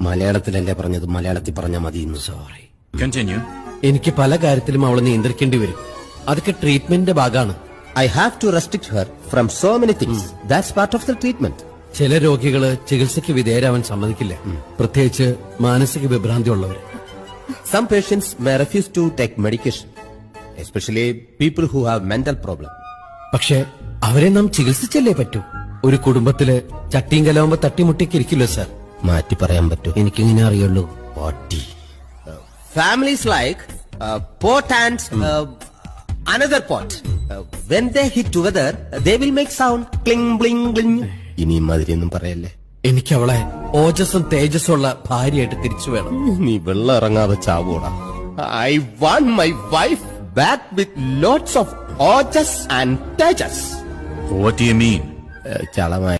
മലയാളത്തിലല്ലേ പറഞ്ഞത്? മലയാളത്തിൽ പറഞ്ഞാൽ മതി ഇന്ന് സോറി കണ്ടിന്യൂ എനിക്ക് പല കാര്യത്തിലും അവളെ നിയന്ത്രിക്കേണ്ടി വരും. അതൊക്കെ ട്രീറ്റ്മെന്റിന്റെ ഭാഗമാണ്. I have to restrict her from so many things that's part of the treatment ചില രോഗികൾ ചികിത്സയ്ക്ക് വിധേയരാവാൻ സമ്മതിക്കില്ല. പ്രത്യേകിച്ച് മാനസിക വിഭ്രാന്തി ഉള്ളവർ some patients may refuse to take medication especially people who have mental problem പക്ഷെ അവരെ നാം ചികിത്സിച്ചല്ലേ പറ്റൂ? ഒരു കുടുംബത്തിൽ ചട്ടിയും കലാവുമ്പോ തട്ടിമുട്ടിക്കിരിക്കില്ല സാർ മാറ്റി പറയാൻ പറ്റും. എനിക്കിങ്ങനെ അറിയുള്ളൂ. പാട്ടി families like pot and another pot when they hit when they hit together, they will make sound. Cling bling bling. ഇനി മാതിരിയൊന്നും പറയല്ലേ? എനിക്ക് അവളെ ഓജസ്സും തേജസ്സും ഉള്ള ഭാര്യയായിട്ട് തിരിച്ചു വേണം. നീ വെള്ളം ഇറങ്ങാതെ ചാവൂടാ. I want my wife back with lots of ojas and tejas What do you mean? ചളമായ.